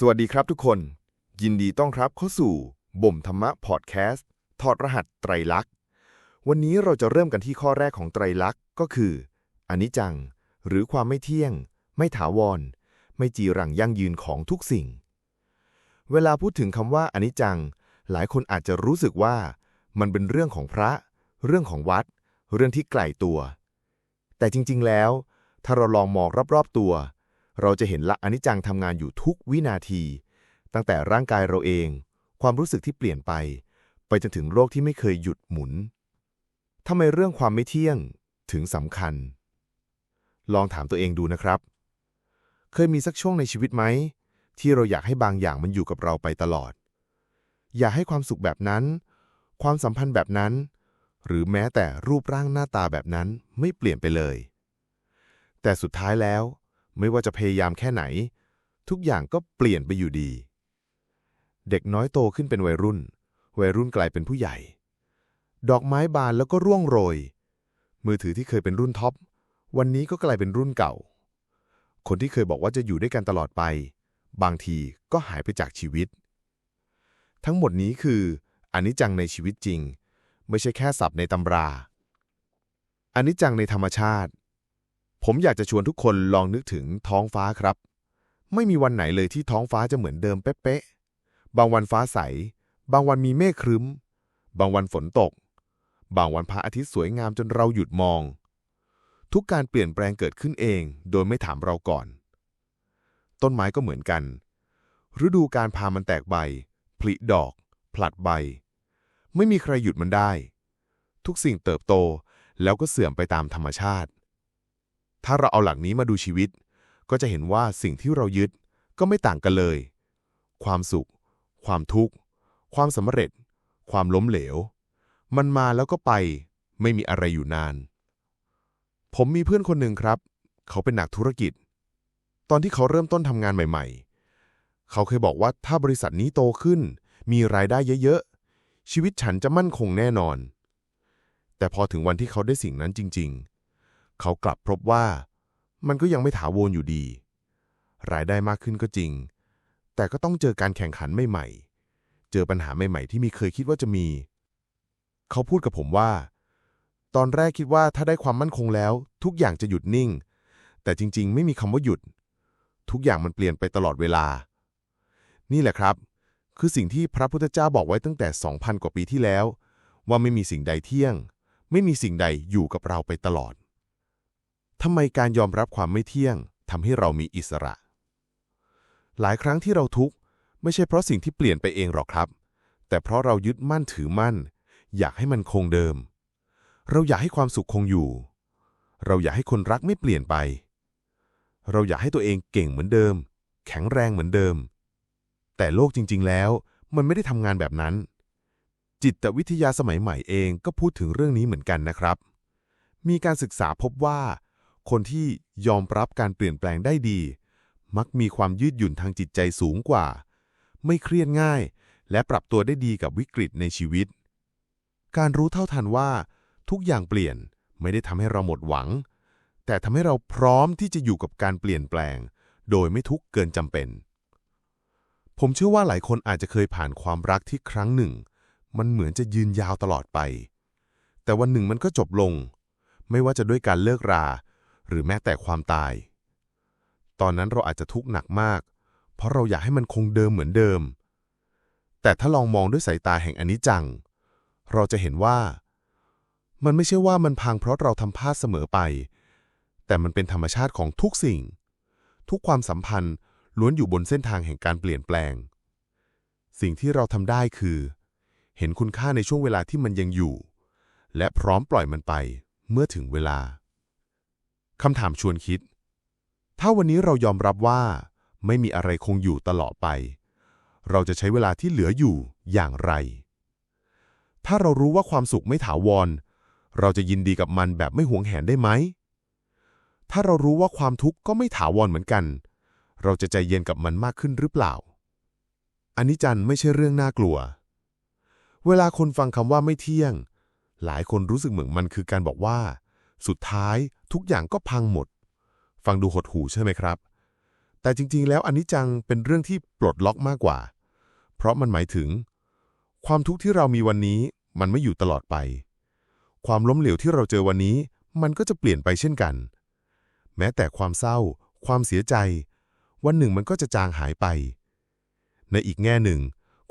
สวัสดีครับทุกคน ยินดีต้อนรับเข้าสู่ บ่มธรรมะพอดแคสต์ถอดรหัสไตรลักษณ์ วันนี้เราจะเริ่มกันที่ข้อแรกของไตรลักษณ์ก็คืออนิจจัง หรือความไม่เที่ยง ไม่ถาวร ไม่จีรังยั่งยืนของทุกสิ่ง เวลาพูดถึงคำว่าอนิจจัง หลายคนอาจจะรู้สึกว่า มันเป็นเรื่องของพระ เรื่องของวัด เรื่องที่ไกลตัว แต่จริง ๆ แล้ว ถ้าเราลองมองรอบๆตัว เราจะเห็นละอนิจจังทำงานอยู่ทุกวินาที ตั้งแต่ร่างกายเราเอง ความรู้สึกที่เปลี่ยนไป ไปจนถึงโรคที่ไม่เคยหยุดหมุนทำไมเรื่องความไม่เที่ยงถึงสำคัญ ลองถามตัวเองดูนะครับ เคยมีสักช่วงในชีวิตไหม ที่เราอยากให้บางอย่างมันอยู่กับเราไปตลอด อยากให้ความสุขแบบนั้น ความสัมพันธ์แบบนั้น หรือแม้แต่รูปร่างหน้าตาแบบนั้นไม่เปลี่ยนไปเลย แต่สุดท้ายแล้ว ไม่ว่าจะพยายามแค่ไหน ทุกอย่างก็เปลี่ยนไปอยู่ดี เด็กน้อยโตขึ้นเป็นวัยรุ่น วัยรุ่นกลายเป็นผู้ใหญ่ ดอกไม้บานแล้วก็ร่วงโรย มือถือที่เคยเป็นรุ่นท็อป วันนี้ก็กลายเป็นรุ่นเก่า คนที่เคยบอกว่าจะอยู่ด้วยกันตลอดไป บางทีก็หายไปจากชีวิต ทั้งหมดนี้คืออนิจจังในชีวิตจริง ไม่ใช่แค่ศัพท์ในตำราอนิจจังในธรรมชาติ ผมอยากจะชวนทุกคนลองนึกถึงท้องฟ้าครับ ไม่มีวันไหนเลยที่ท้องฟ้าจะเหมือนเดิมเป๊ะๆ บางวันฟ้าใส บางวันมีเมฆครึ้ม บางวันฝนตก บางวันพระอาทิตย์สวยงามจนเราหยุดมอง ทุกการเปลี่ยนแปลงเกิดขึ้นเอง โดยไม่ถามเราก่อน ต้นไม้ก็เหมือนกัน ฤดูการพามันแตกใบ ผลิดอก ผลัดใบ ไม่มีใครหยุดมันได้ ทุกสิ่งเติบโตแล้วก็เสื่อมไปตามธรรมชาติ ถ้าเราเอาหลักนี้มาดูชีวิต ก็จะเห็นว่าสิ่งที่เรายึดก็ไม่ต่างกันเลย ความสุข ความทุกข์ ความสำเร็จ ความล้มเหลว มันมาแล้วก็ไป ไม่มีอะไรอยู่นาน ผมมีเพื่อนคนหนึ่งครับ เขาเป็นนักธุรกิจ ตอนที่เขาเริ่มต้นทำงานใหม่ ๆ เขาเคยบอกว่าถ้าบริษัทนี้โตขึ้น มีรายได้เยอะๆ ชีวิตฉันจะมั่นคงแน่นอน แต่พอถึงวันที่เขาได้สิ่งนั้นจริง ๆ เขากลับพบว่า มันก็ยังไม่ถาวรอยู่ดี รายได้มากขึ้นก็จริง แต่ก็ต้องเจอการแข่งขันใหม่ๆ เจอปัญหาใหม่ๆ ที่ไมีเคยคิดว่าจะมี เขาพูดกับผมว่า ตอนแรกคิดว่าถ้าได้ความมั่นคงแล้ว ทุกอย่างจะหยุดนิ่ง แต่จริง ๆ ไม่มีคำว่าหยุด ทุกอย่างมันเปลี่ยนไปตลอดเวลา นี่แหละครับ คือสิ่งที่พระพุทธเจ้าบอกไว้ตั้งแต่ 2,000 กว่าปีที่แล้ว ว่าไม่มีสิ่งใดเที่ยง ไม่มีสิ่งใดอยู่กับเราไปตลอด ทำไมการยอมรับความไม่เที่ยงทำให้เรามีอิสระ หลายครั้งที่เราทุกข์ไม่ใช่เพราะสิ่งที่เปลี่ยนไปเองหรอกครับ แต่เพราะเรายึดมั่นถือมั่น อยากให้มันคงเดิม เราอยากให้ความสุขคงอยู่ เราอยากให้คนรักไม่เปลี่ยนไป เราอยากให้ตัวเองเก่งเหมือนเดิม แข็งแรงเหมือนเดิม แต่โลกจริง ๆ แล้ว มันไม่ได้ทำงานแบบนั้น จิตวิทยาสมัยใหม่เองก็พูดถึงเรื่องนี้เหมือนกันนะครับ มีการศึกษาพบว่า คนที่ยอมรับการเปลี่ยนแปลงได้ดี มักมีความยืดหยุ่นทางจิตใจสูงกว่า ไม่เครียดง่าย และปรับตัวได้ดีกับวิกฤตในชีวิต การรู้เท่าทันว่า ทุกอย่างเปลี่ยนไม่ได้ทำให้เราหมดหวัง แต่ทำให้เราพร้อมที่จะอยู่กับการเปลี่ยนแปลง โดยไม่ทุกข์เกินจำเป็น ผมเชื่อว่าหลายคนอาจจะเคยผ่านความรักที่ครั้งหนึ่ง มันเหมือนจะยืนยาวตลอดไป แต่วันหนึ่งมันก็จบลง ไม่ว่าจะด้วยการเลิกรา หรือแม้แต่ความตาย ตอนนั้นเราอาจจะทุกข์หนักมาก เพราะเราอยากให้มันคงเดิมเหมือนเดิม แต่ถ้าลองมองด้วยสายตาแห่งอนิจจัง เราจะเห็นว่า มันไม่ใช่ว่ามันพังเพราะเราทำพลาดเสมอไป แต่มันเป็นธรรมชาติของทุกสิ่ง ทุกความสัมพันธ์ล้วนอยู่บนเส้นทางแห่งการเปลี่ยนแปลง สิ่งที่เราทำได้คือ เห็นคุณค่าในช่วงเวลาที่มันยังอยู่ และพร้อมปล่อยมันไปเมื่อถึงเวลา คำถามชวนคิด ถ้าวันนี้เรายอมรับว่า ไม่มีอะไรคงอยู่ตลอดไป เราจะใช้เวลาที่เหลืออยู่อย่างไร ถ้าเรารู้ว่าความสุขไม่ถาวร เราจะยินดีกับมันแบบไม่หวงแหนได้ไหม ถ้าเรารู้ว่าความทุกข์ก็ไม่ถาวรเหมือนกัน เราจะใจเย็นกับมันมากขึ้นหรือเปล่า อันนี้จันไม่ใช่เรื่องน่ากลัว เวลาคนฟังคำว่าไม่เที่ยง หลายคนรู้สึกเหมือนมันคือการบอกว่า สุดท้ายทุกอย่างก็พังหมด ฟังดูหดหู่ใช่ไหมครับ แต่จริงๆ แล้วอันิจจังเป็นเรื่องที่ปลดล็อกมากกว่า เพราะมันหมายถึง ความทุกข์ที่เรามีวันนี้มันไม่อยู่ตลอดไป ความล้มเหลวที่เราเจอวันนี้ มันก็จะเปลี่ยนไปเช่นกัน แม้แต่ความเศร้า ความเสียใจ วันหนึ่งมันก็จะจางหายไป ในอีกแง่หนึ่ง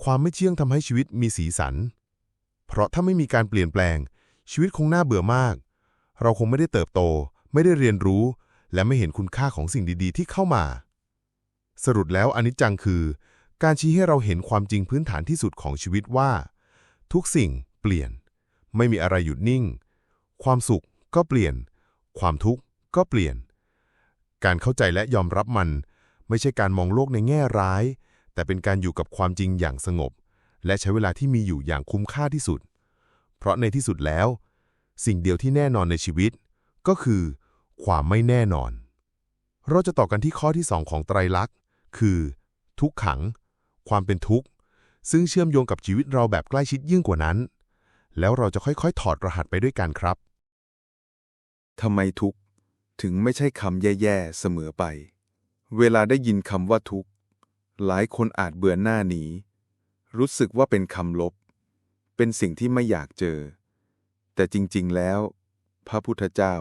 ความไม่เที่ยงทำให้ชีวิตมีสีสัน เพราะถ้าไม่มีการเปลี่ยนแปลง ชีวิตคงน่าเบื่อมาก เราคงไม่ได้เติบโต ไม่ได้เรียนรู้ และไม่เห็นคุณค่าของสิ่งดีๆ ที่เข้ามา สรุปแล้วอนิจจังคือ การชี้ให้เราเห็นความจริงพื้นฐานที่สุดของชีวิตว่า ทุกสิ่งเปลี่ยน ไม่มีอะไรหยุดนิ่ง ความสุขก็เปลี่ยน ความทุกข์ก็เปลี่ยน การเข้าใจและยอมรับมัน ไม่ใช่การมองโลกในแง่ร้าย แต่เป็นการอยู่กับความจริงอย่างสงบ และใช้เวลาที่มีอยู่อย่างคุ้มค่าที่สุด เพราะในที่สุดแล้ว สิ่งเดียวที่แน่นอนในชีวิต ก็คือ ความไม่แน่นอน เราจะต่อกันที่ข้อที่สองของไตรลักษณ์ คือ ทุกขัง ความเป็นทุกข์ ซึ่งเชื่อมโยงกับชีวิตเราแบบใกล้ชิดยิ่งกว่านั้น แล้วเราจะค่อยๆ ถอดรหัสไปด้วยกันครับทำไมทุกข์ ถึงไม่ใช่คำแย่ๆ เสมอไป เวลาได้ยินคำว่าทุกข์ หลายคนอาจเบื่อหน้าหนี รู้สึกว่าเป็นคำลบ เป็นสิ่งที่ไม่อยากเจอ แต่จริงๆแล้ว พระพุทธเจ้า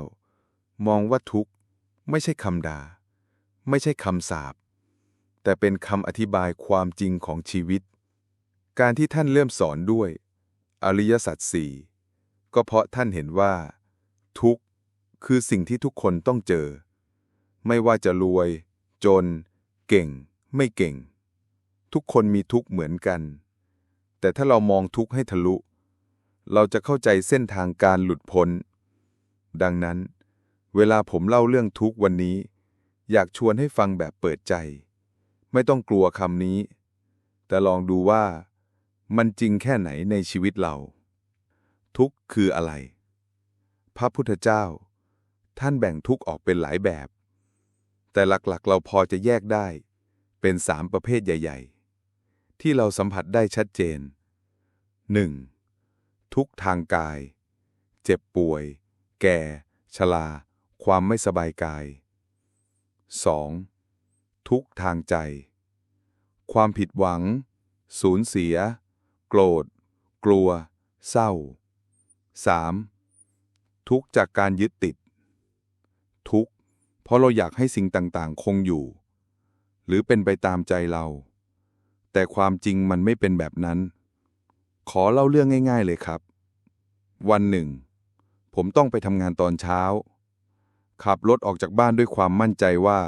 มองว่าทุกข์ไม่ใช่คำด่า ไม่ใช่คำสาปแต่เป็นคำอธิบายความจริงของชีวิต การที่ท่านเริ่มสอนด้วย อริยสัจสี่ก็เพราะท่านเห็นว่า ทุกข์คือสิ่งที่ทุกคนต้องเจอ ไม่ว่าจะรวย จน เก่ง ไม่เก่ง ทุกคนมีทุกข์เหมือนกัน แต่ถ้าเรามองทุกข์ให้ทะลุ เราจะเข้าใจเส้นทางการหลุดพ้น ดังนั้น เวลาผมเล่าเรื่องทุกวันนี้ อยากชวนให้ฟังแบบเปิดใจ ไม่ต้องกลัวคำนี้ แต่ลองดูว่ามันจริงแค่ไหนในชีวิตเรา ทุกคืออะไร พระพุทธเจ้า ท่านแบ่งทุกออกเป็นหลายแบบ แต่หลักๆ เราพอจะแยกได้ เป็นสามประเภทใหญ่ ๆ ที่เราสัมผัสได้ชัดเจน 1. ทุกทางกาย เจ็บป่วย แก่ ชรา ความไม่สบายกาย 2. ทุกทางใจ ความผิดหวัง สูญเสีย โกรธ กลัว เศร้า 3. ทุกจากการยึดติด ทุกเพราะเราอยากให้สิ่งต่างๆ คงอยู่ หรือเป็นไปตามใจเรา แต่ความจริงมันไม่เป็นแบบนั้น ขอเล่าเรื่องง่าย ๆ เลยครับ วันหนึ่ง ผมต้องไปทำงานตอนเช้า ขับรถออกจากบ้านด้วยความมั่นใจว่า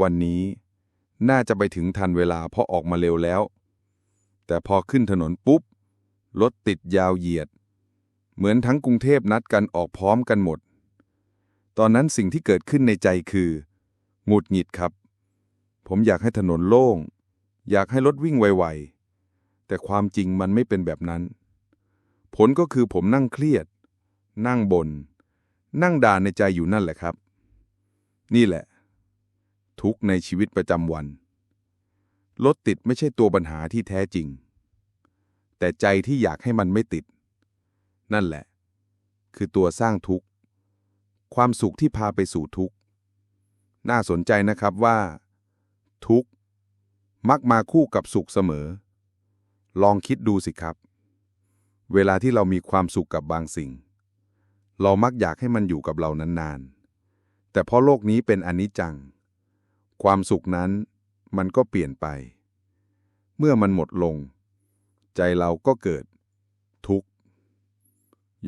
วันนี้น่าจะไปถึงทันเวลาเพราะออกมาเร็วแล้ว แต่พอขึ้นถนนปุ๊บ รถติดยาวเหยียด เหมือนทั้งกรุงเทพนัดกันออกพร้อมกันหมด ตอนนั้นสิ่งที่เกิดขึ้นในใจคือหงุดหงิดครับ ผมอยากให้ถนนโล่ง อยากให้รถวิ่งไวๆ แต่ความจริงมันไม่เป็นแบบนั้น ผลก็คือผมนั่งเครียด นั่งบนนั่งด่าในใจอยู่นั่นแหละครับ นี่แหละ ทุกข์ในชีวิตประจำวัน รถติดไม่ใช่ตัวปัญหาที่แท้จริง แต่ใจที่อยากให้มันไม่ติด นั่นแหละ คือตัวสร้างทุกข์ความสุขที่พาไปสู่ทุกข์น่าสนใจนะครับว่า ทุกข์มักมาคู่กับสุขเสมอ ลองคิดดูสิครับ เวลาที่เรามีความสุขกับบางสิ่ง เรามักอยากให้มันอยู่กับเรานานๆ แต่เพราะโลกนี้เป็นอนิจจัง ความสุขนั้นมันก็เปลี่ยนไป เมื่อมันหมดลง ใจเราก็เกิด ทุกข์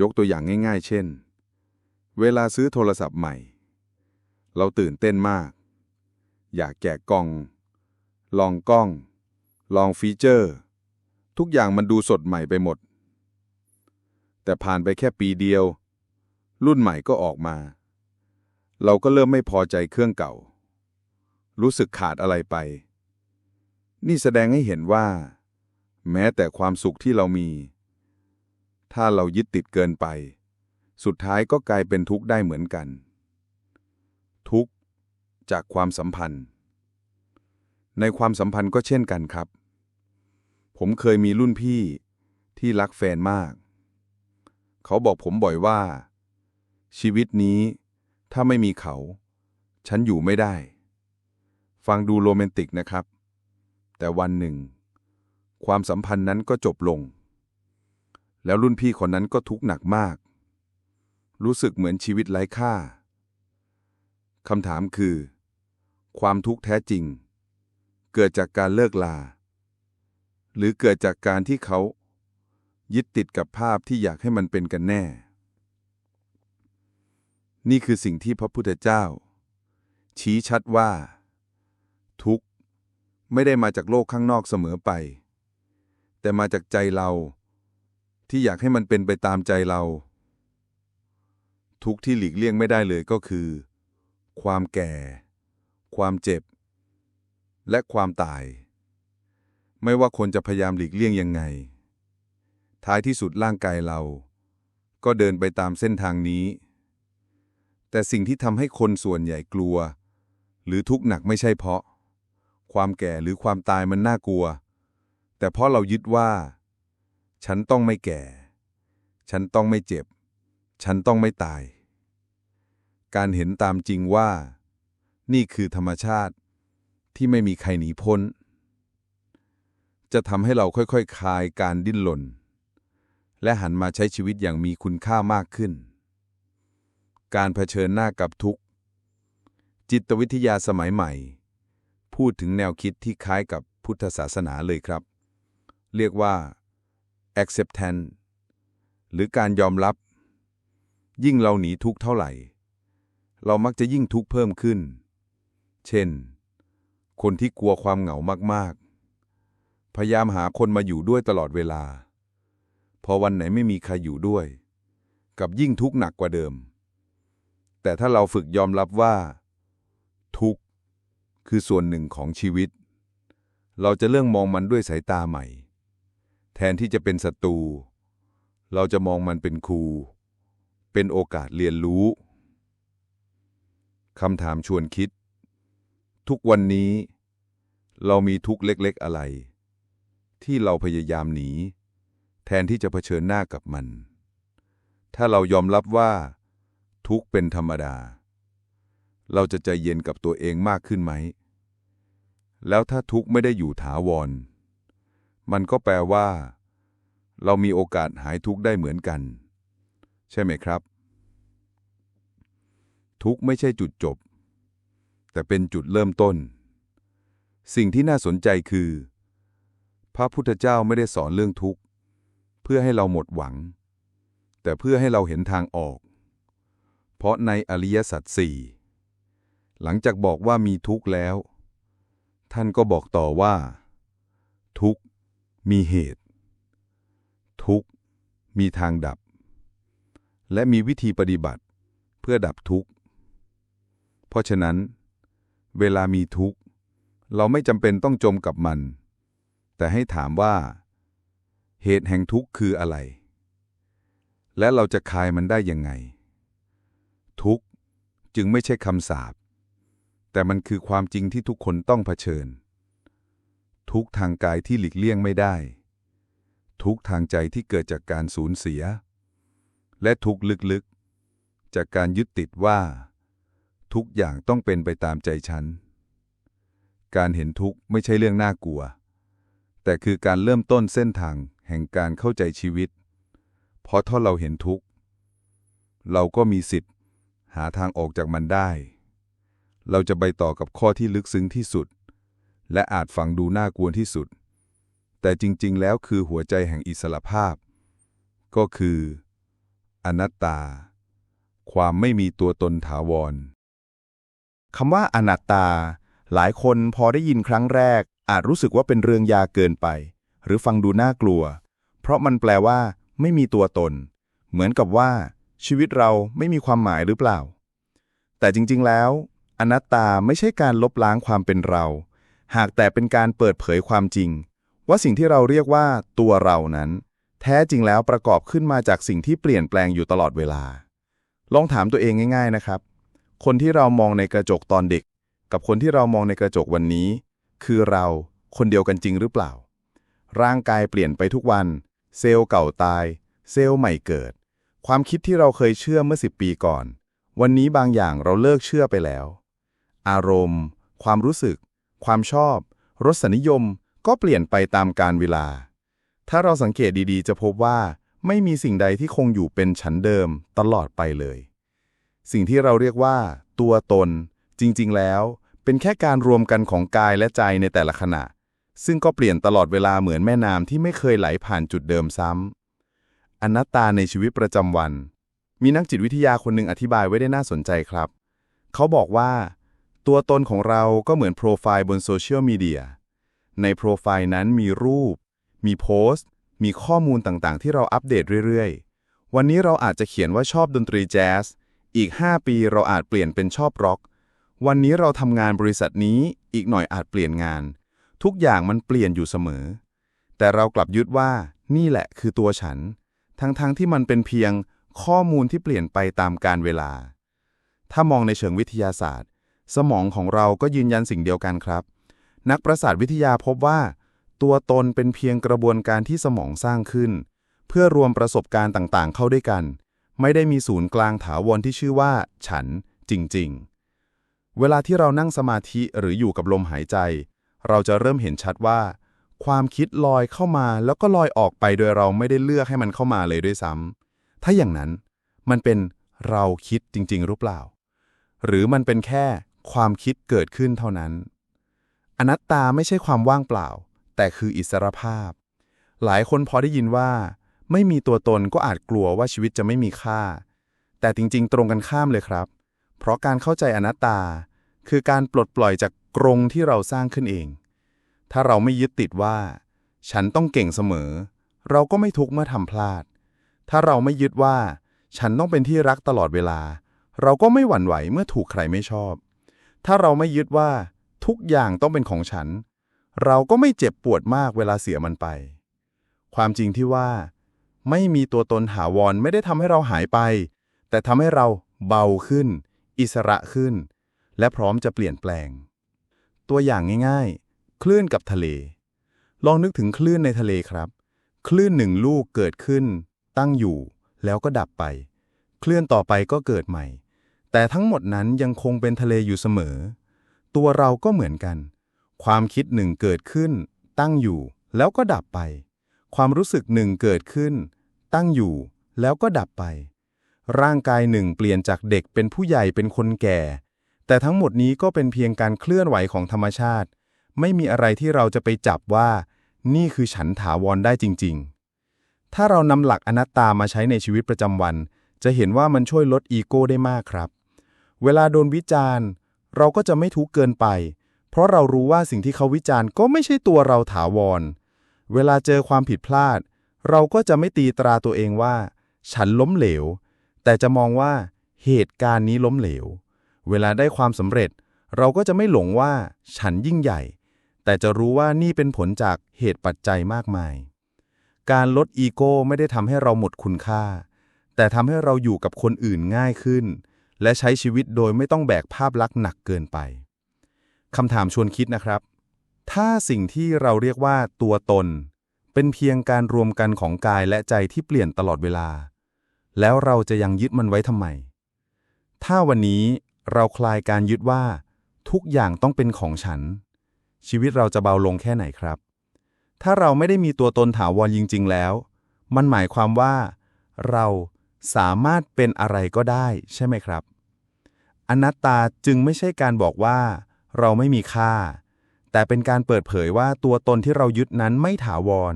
ยกตัวอย่างง่ายๆ เช่น เวลาซื้อโทรศัพท์ใหม่ เราตื่นเต้นมาก อยากแกะกล้อง ลองกล้อง ลองฟีเจอร์ ทุกอย่างมันดูสดใหม่ไปหมด แต่ผ่านไปแค่ปีเดียว รุ่นใหม่ก็ออกมา เราก็เริ่มไม่พอใจเครื่องเก่า รู้สึกขาดอะไรไป นี่แสดงให้เห็นว่า แม้แต่ความสุขที่เรามี ถ้าเรายึดติดเกินไป สุดท้ายก็กลายเป็นทุกข์ได้เหมือนกัน ทุกข์จากความสัมพันธ์ ในความสัมพันธ์ก็เช่นกันครับ ผมเคยมีรุ่นพี่ที่รักแฟนมาก เขาบอกผมบ่อยว่า ชีวิตนี้ถ้าไม่มีเขา ฉันอยู่ไม่ได้ ฟังดูโรแมนติกนะครับ แต่วันหนึ่ง ความสัมพันธ์นั้นก็จบลง แล้วรุ่นพี่คนนั้นก็ทุกข์หนักมาก รู้สึกเหมือนชีวิตไร้ค่าคำถามคือ ความทุกข์แท้จริง เกิดจากการเลิกลา หรือเกิดจากการที่เขา ยึดติดกับภาพที่อยากให้มันเป็นกันแน่ นี่คือสิ่งที่พระพุทธเจ้า ชี้ชัดว่า ทุกข์ ไม่ได้มาจากโลกข้างนอกเสมอไป แต่มาจากใจเราที่อยากให้มันเป็นไปตามใจเรา ทุกข์ที่หลีกเลี่ยงไม่ได้เลยก็คือ ความแก่ ความเจ็บ และความตาย ไม่ว่าคนจะพยายามหลีกเลี่ยงยังไง ท้ายที่สุดร่างกายเรา ก็เดินไปตามเส้นทางนี้ แต่สิ่งที่ทำให้คนส่วนใหญ่กลัว หรือทุกข์หนักไม่ใช่เพราะ ความแก่หรือความตายมันน่ากลัว แต่เพราะเรายึดว่า ฉันต้องไม่แก่ ฉันต้องไม่เจ็บ ฉันต้องไม่ตาย การเห็นตามจริงว่า นี่คือธรรมชาติที่ไม่มีใครหนีพ้น จะทำให้เราค่อยๆคคลายการดิ้นรนและหันมาใช้ชีวิตอย่างมีคุณค่ามากขึ้น การเผชิญหน้ากับทุกข์ จิตวิทยาสมัยใหม่ พูดถึงแนวคิดที่คล้ายกับพุทธศาสนาเลยครับ เรียกว่า acceptance หรือการยอมรับ ยิ่งเราหนีทุกข์เท่าไหร่ เรามักจะยิ่งทุกข์เพิ่มขึ้น เช่น คนที่กลัวความเหงามากๆ พยายามหาคนมาอยู่ด้วยตลอดเวลา พอวันไหนไม่มีใครอยู่ด้วย กับยิ่งทุกข์หนักกว่าเดิม แต่ถ้าเราฝึกยอมรับว่า ทุกข์คือส่วนหนึ่งของชีวิต เราจะเริ่มมองมันด้วยสายตาใหม่ แทนที่จะเป็นศัตรู เราจะมองมันเป็นครู เป็นโอกาสเรียนรู้คำถามชวนคิด ทุกวันนี้ เรามีทุกข์เล็กๆอะไร ที่เราพยายามหนี แทนที่จะเผชิญหน้ากับมัน ถ้าเรายอมรับว่า ทุกเป็นธรรมดา เราจะใจเย็นกับตัวเองมากขึ้นไหม แล้วถ้าทุกไม่ได้อยู่ถาวร มันก็แปลว่า เรามีโอกาสหายทุกได้เหมือนกัน ใช่ไหมครับ ทุกไม่ใช่จุดจบ แต่เป็นจุดเริ่มต้น สิ่งที่น่าสนใจคือ พระพุทธเจ้าไม่ได้สอนเรื่องทุกข์ เพื่อให้เราหมดหวัง แต่เพื่อให้เราเห็นทางออก เพราะในอริยสัจสี่หลังจากบอกว่ามีทุกข์แล้ว ท่านก็บอกต่อว่า ทุกข์มีเหตุ ทุกข์มีทางดับ และมีวิธีปฏิบัติเพื่อดับทุกข์ เพราะฉะนั้น เวลามีทุกข์ เราไม่จำเป็นต้องจมกับมัน แต่ให้ถามว่า เหตุแห่งทุกข์คืออะไร และเราจะคลายมันได้ยังไง ทุกข์จึงไม่ใช่คำสาปแต่มันคือความจริงที่ทุกคนต้องเผชิญ ทุกทางกายที่หลีกเลี่ยงไม่ได้ ทุกทางใจที่เกิดจากการสูญเสีย และทุกลึกๆ จากการยึดติดว่า ทุกอย่างต้องเป็นไปตามใจฉัน การเห็นทุกข์ไม่ใช่เรื่องน่ากลัว แต่คือการเริ่มต้นเส้นทางแห่งการเข้าใจชีวิต เพราะถ้าเราเห็นทุกข์ เราก็มีสิทธิ์ หาทางออกจากมันได้ เราจะไปต่อกับข้อที่ลึกซึ้งที่สุด และอาจฟังดูน่ากลัวที่สุด แต่จริงๆ แล้วคือหัวใจแห่งอิสระภาพ ก็คือ อนัตตา ความไม่มีตัวตนถาวรคำว่าอนัตตา หลายคนพอได้ยินครั้งแรก อาจรู้สึกว่าเป็นเรื่องยาเกินไป หรือฟังดูน่ากลัว เพราะมันแปลว่า ไม่มีตัวตน เหมือนกับว่า ชีวิตเราไม่มีความหมายหรือเปล่า แต่จริง ๆ แล้ว อนัตตาไม่ใช่การลบล้างความเป็นเรา หากแต่เป็นการเปิดเผยความจริง ว่าสิ่งที่เราเรียกว่าตัวเรานั้น แท้จริงแล้วประกอบขึ้นมาจากสิ่งที่เปลี่ยนแปลงอยู่ตลอดเวลา ลองถามตัวเองง่าย ๆ นะครับ คนที่เรามองในกระจกตอนเด็ก กับคนที่เรามองในกระจกวันนี้ คือเราคนเดียวกันจริงหรือเปล่า ร่างกายเปลี่ยนไปทุกวัน เซลล์เก่าตาย เซลล์ใหม่เกิด ความคิดที่เราเคยเชื่อเมื่อสิบปีก่อน วันนี้บางอย่างเราเลิกเชื่อไปแล้ว อารมณ์ ความรู้สึก ความชอบ รสนิยมก็เปลี่ยนไปตามกาลเวลา ถ้าเราสังเกตดีๆ จะพบว่าไม่มีสิ่งใดที่คงอยู่เป็นฉันเดิมตลอดไปเลย สิ่งที่เราเรียกว่า ตัวตน จริง ๆ แล้ว เป็นแค่การรวมกันของกายและใจในแต่ละขณะ ซึ่งก็เปลี่ยนตลอดเวลาเหมือนแม่น้ำที่ไม่เคยไหลผ่านจุดเดิมซ้ำอนัตตาในชีวิตประจำวัน มีนักจิตวิทยาคนหนึ่งอธิบายไว้ได้น่าสนใจครับ เขาบอกว่า ตัวตนของเราก็เหมือนโปรไฟล์บนโซเชียลมีเดียในโปรไฟล์นั้นมีรูป มีโพสต์ มีข้อมูลต่างๆ ที่เราอัปเดตเรื่อยๆ วันนี้เราอาจจะเขียนว่าชอบดนตรีแจ๊ส อีก 5 ปีเราอาจเปลี่ยนเป็นชอบร็อก วันนี้เราทำงานบริษัทนี้อีกหน่อยอาจเปลี่ยนงาน ทุกอย่างมันเปลี่ยนอยู่เสมอ แต่เรากลับยึดว่านี่แหละคือตัวฉัน ทั้งๆทที่มันเป็นเพียงข้อมูลที่เปลี่ยนไปตามกาลเวลา ถ้ามองในเชิงวิทยาศาสตร์ สมองของเราก็ยืนยันสิ่งเดียวกันครับ นักประสาทวิทยาพบว่า ตัวตนเป็นเพียงกระบวนการที่สมองสร้างขึ้น เพื่อรวมประสบการณ์ต่างๆ เข้าด้วยกัน ไม่ได้มีศูนย์กลางถาวรที่ชื่อว่า ฉันจริง ๆ เวลาที่เรานั่งสมาธิหรืออยู่กับลมหายใจ เราจะเริ่มเห็นชัดว่า ความคิดลอยเข้ามาแล้วก็ลอยออกไปโดยเราไม่ได้เลือกให้มันเข้ามาเลยด้วยซ้ำถ้าอย่างนั้นมันเป็นเราคิดจริง ๆ หรือเปล่า หรือมันเป็นแค่ความคิดเกิดขึ้นเท่านั้น อนัตตาไม่ใช่ความว่างเปล่า แต่คืออิสรภาพ หลายคนพอได้ยินว่า ไม่มีตัวตนก็อาจกลัวว่าชีวิตจะไม่มีค่า แต่จริง ๆ ตรงกันข้ามเลยครับ เพราะการเข้าใจอนัตตา คือการปลดปล่อยจากกรงที่เราสร้างขึ้นเอง ถ้าเราไม่ยึดติดว่า ฉันต้องเก่งเสมอ เราก็ไม่ทุกข์เมื่อทำพลาด ถ้าเราไม่ยึดว่า ฉันต้องเป็นที่รักตลอดเวลา เราก็ไม่หวั่นไหวเมื่อถูกใครไม่ชอบ ถ้าเราไม่ยึดว่า ทุกอย่างต้องเป็นของฉัน เราก็ไม่เจ็บปวดมากเวลาเสียมันไป ความจริงที่ว่า ไม่มีตัวตนหาวรไม่ได้ทำให้เราหายไป แต่ทำให้เราเบาขึ้น อิสระขึ้น และพร้อมจะเปลี่ยนแปลง ตัวอย่างง่ายๆ คลื่นกับทะเล ลองนึกถึงคลื่นในทะเลครับ คลื่นหนึ่งลูกเกิดขึ้น ตั้งอยู่ แล้วก็ดับไป คลื่นต่อไปก็เกิดใหม่ แต่ทั้งหมดนั้นยังคงเป็นทะเลอยู่เสมอ ตัวเราก็เหมือนกัน ความคิดหนึ่งเกิดขึ้น ตั้งอยู่ แล้วก็ดับไป ความรู้สึกหนึ่งเกิดขึ้น ตั้งอยู่ แล้วก็ดับไป ร่างกายหนึ่งเปลี่ยนจากเด็กเป็นผู้ใหญ่เป็นคนแก่ แต่ทั้งหมดนี้ก็เป็นเพียงการเคลื่อนไหวของธรรมชาติ ไม่มีอะไรที่เราจะไปจับว่า นี่คือฉันถาวรได้จริง ๆ ถ้าเรานำหลักอนัตตามาใช้ในชีวิตประจำวัน จะเห็นว่ามันช่วยลดอีโก้ได้มากครับ เวลาโดนวิจารณ์ เราก็จะไม่ทุกข์เกินไป เพราะเรารู้ว่าสิ่งที่เขาวิจารณ์ก็ไม่ใช่ตัวเราถาวร เวลาเจอความผิดพลาด เราก็จะไม่ตีตราตัวเองว่า ฉันล้มเหลว แต่จะมองว่าเหตุการณ์นี้ล้มเหลว เวลาได้ความสำเร็จ เราก็จะไม่หลงว่าฉันยิ่งใหญ่ แต่จะรู้ว่านี่เป็นผลจากเหตุปัจจัยมากมาย การลดอีโก้ไม่ได้ทำให้เราหมดคุณค่า แต่ทำให้เราอยู่กับคนอื่นง่ายขึ้น และใช้ชีวิตโดยไม่ต้องแบกภาพลักษณ์หนักเกินไปคำถามชวนคิดนะครับ ถ้าสิ่งที่เราเรียกว่าตัวตน เป็นเพียงการรวมกันของกายและใจที่เปลี่ยนตลอดเวลา แล้วเราจะยังยึดมันไว้ทำไม ถ้าวันนี้ เราคลายการยึดว่า ทุกอย่างต้องเป็นของฉัน ชีวิตเราจะเบาลงแค่ไหนครับ ถ้าเราไม่ได้มีตัวตนถาวรจริง ๆ แล้ว มันหมายความว่า เราสามารถเป็นอะไรก็ได้ใช่ไหมครับ อนัตตาจึงไม่ใช่การบอกว่า เราไม่มีค่า แต่เป็นการเปิดเผยว่าตัวตนที่เรายึดนั้นไม่ถาวร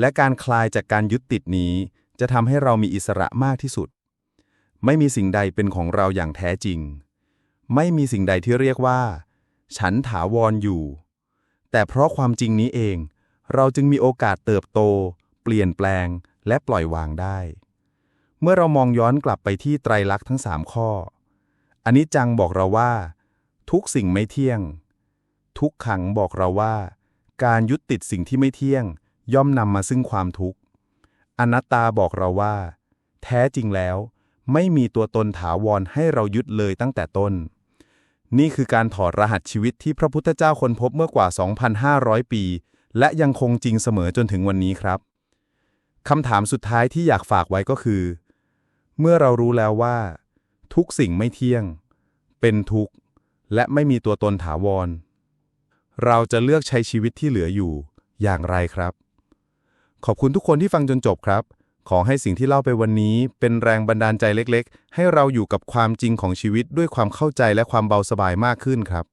และการคลายจากการยึดติดนี้ จะทำให้เรามีอิสระมากที่สุด ไม่มีสิ่งใดเป็นของเราอย่างแท้จริง ไม่มีสิ่งใดที่เรียกว่า ฉันถาวรอยู่ แต่เพราะความจริงนี้เอง เราจึงมีโอกาสเติบโต เปลี่ยนแปลง และปล่อยวางได้ เมื่อเรามองย้อนกลับไปที่ไตรลักษณ์ทั้งสามข้อ อันนี้จังบอกเราว่า ทุกสิ่งไม่เที่ยง ทุกขังบอกเราว่า การยึดติดสิ่งที่ไม่เที่ยง ย่อมนำมาซึ่งความทุกข์ อนัตตาบอกเราว่า แท้จริงแล้ว ไม่มีตัวตนถาวรให้เรายึดเลยตั้งแต่ต้น นี่คือการถอดรหัสชีวิตที่พระพุทธเจ้าค้นพบเมื่อกว่า 2,500 ปี และยังคงจริงเสมอจนถึงวันนี้ครับคำถามสุดท้ายที่อยากฝากไว้ก็คือ เมื่อเรารู้แล้วว่า ทุกสิ่งไม่เที่ยง เป็นทุกข์ และไม่มีตัวตนถาวร เราจะเลือกใช้ชีวิตที่เหลืออยู่อย่างไรครับ ขอบคุณทุกคนที่ฟังจนจบครับ ขอให้สิ่งที่เล่าไปวันนี้ เป็นแรงบันดาลใจเล็กๆ ให้เราอยู่กับความจริงของชีวิตด้วยความเข้าใจและความเบาสบายมากขึ้นครับ